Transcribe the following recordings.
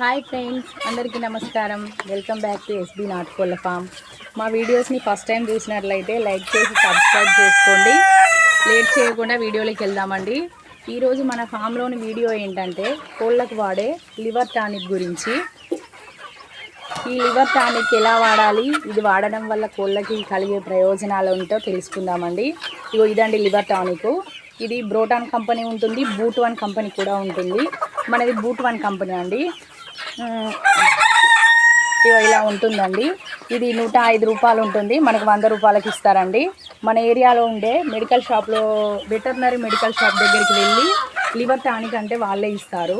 Hi friends అందరికీ నమస్కారం. Welcome back to SB నాటుకోళ్ళ ఫామ్. మా వీడియోస్ని ఫస్ట్ టైం చూసినట్లయితే లైక్ చేసి సబ్స్క్రైబ్ చేసుకోండి. లేట్ చేయకుండా వీడియోలోకి వెళ్దామండి. ఈరోజు మన ఫామ్లోని వీడియో ఏంటంటే కోళ్ళకు వాడే లివర్ టానిక్ గురించి. ఈ లివర్ టానిక్ ఎలా వాడాలి? ఇది వాడడం వల్ల కోళ్ళకి కలిగే ప్రయోజనాలు ఏంటో తెలుసుకుందామండి. ఇగో ఇదండి లివర్ టానిక్. ఇది బ్రోటాన్ కంపెనీ ఉంటుంది బూట్ వన్ కంపెనీ కూడా ఉంటుంది. మనది బూట్ వన్ కంపెనీ అండి. ఇలా ఉంటుందండి. ఇది నూట ఐదు రూపాయలు ఉంటుంది. మనకు వంద రూపాయలకి ఇస్తారండి. మన ఏరియాలో ఉండే మెడికల్ షాప్లో వెటర్నరీ మెడికల్ షాప్ దగ్గరికి వెళ్ళి లివర్ టానిక్ అంటే వాళ్ళే ఇస్తారు.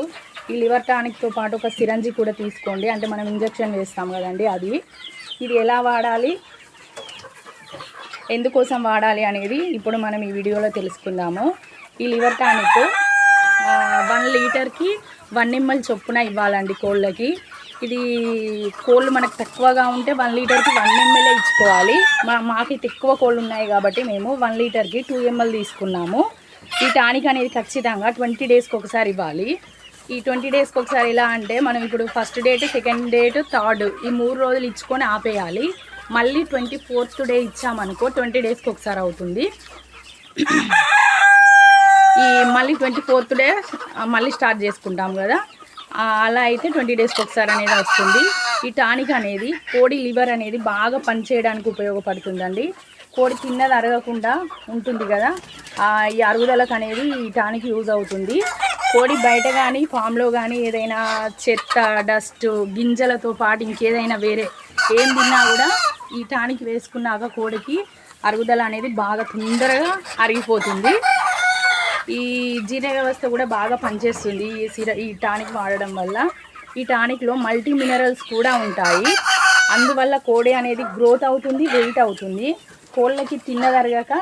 ఈ లివర్ టానిక్తో పాటు ఒక సిరంజి కూడా తీసుకోండి. అంటే మనం ఇంజక్షన్ వేస్తాం కదండి అది. ఇది ఎలా వాడాలి? ఎందుకోసం వాడాలి అనేది ఇప్పుడు మనం ఈ వీడియోలో తెలుసుకుందాము. ఈ లివర్ టానిక్ వన్ లీటర్కి వన్ ఎంఎల్ చొప్పున ఇవ్వాలండి కోళ్ళకి. ఇది కోళ్ళు మనకు తక్కువగా ఉంటే వన్ లీటర్కి వన్ ఎంఎల్ ఇచ్చుకోవాలి. మా మాకు ఎక్కువ కోళ్ళు ఉన్నాయి కాబట్టి మేము వన్ లీటర్కి టూ ఎంఎల్ తీసుకున్నాము. ఈ టానిక్ అనేది ఖచ్చితంగా ట్వంటీ డేస్కి ఒకసారి ఇవ్వాలి. ఈ ట్వంటీ డేస్కి ఒకసారి ఎలా అంటే మనం ఇప్పుడు first date second date third ఈ మూడు రోజులు ఇచ్చుకొని ఆపేయాలి. మళ్ళీ ట్వంటీ ఫోర్త్ డే ఇచ్చామనుకో ట్వంటీ డేస్కి ఒకసారి అవుతుంది. మళ్ళీ ట్వంటీ ఫోర్త్ డే మళ్ళీ స్టార్ట్ చేసుకుంటాం కదా. అలా అయితే ట్వంటీ డేస్కి ఒకసారి అనేది వస్తుంది. ఈ టానిక్ అనేది కోడి లివర్ అనేది బాగా పనిచేయడానికి ఉపయోగపడుతుందండి. కోడి తిన్నది అరగకుండా ఉంటుంది కదా. ఈ అరుగుదలకు అనేది ఈ టానిక్ యూజ్ అవుతుంది. కోడి బయట కానీ ఫామ్లో కానీ ఏదైనా చెత్త డస్ట్ గింజలతో పాటు ఇంకేదైనా వేరే ఏం తిన్నా కూడా ఈ టానిక్ వేసుకున్నాక కోడికి అరుగుదల అనేది బాగా తొందరగా అరిగిపోతుంది. ఈ జీర్ణ వ్యవస్థ కూడా బాగా పనిచేస్తుంది. ఈ సిర ఈ టానిక్ వాడడం వల్ల. ఈ టానిక్లో మల్టీ మినరల్స్ కూడా ఉంటాయి. అందువల్ల కోడి అనేది గ్రోత్ అవుతుంది వెయిట్ అవుతుంది. కోళ్ళకి తిన్నదరగాక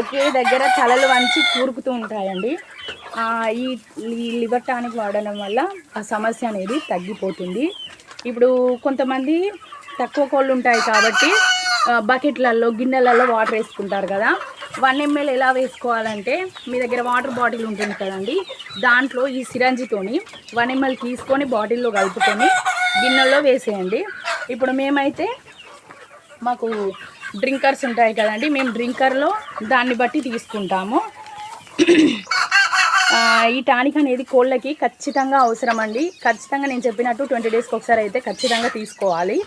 ఒకే దగ్గర తలలు వంచి కూరుకుతూ ఉంటాయండి. ఈ ఈ లివర్ టానిక్ వాడడం వల్ల ఆ సమస్య అనేది తగ్గిపోతుంది. ఇప్పుడు కొంతమంది తక్కువ కోళ్ళు ఉంటాయి కాబట్టి బకెట్లలో గిన్నెలలో వాటర్ వేసుకుంటారు కదా. వన్ ఎంఎల్ ఎలా వేసుకోవాలంటే మీ దగ్గర వాటర్ బాటిల్ ఉంటుంది కదండి. దాంట్లో ఈ సిరంజితోని వన్ ఎంఎల్ తీసుకొని బాటిల్లో కలుపుకొని గిన్నెలో వేసేయండి. ఇప్పుడు మేమైతే మాకు డ్రింకర్స్ ఉంటాయి కదండి మేము డ్రింకర్లో దాన్ని బట్టి తీసుకుంటాము. ఈ టానిక్ అనేది కోళ్ళకి ఖచ్చితంగా అవసరం అండి ఖచ్చితంగా నేను చెప్పినట్టు ట్వంటీ డేస్కి ఒకసారి అయితే ఖచ్చితంగా తీసుకోవాలి.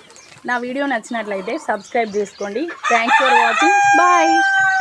నా వీడియో నచ్చినట్లయితే సబ్స్క్రైబ్ చేసుకోండి. Thanks for watching bye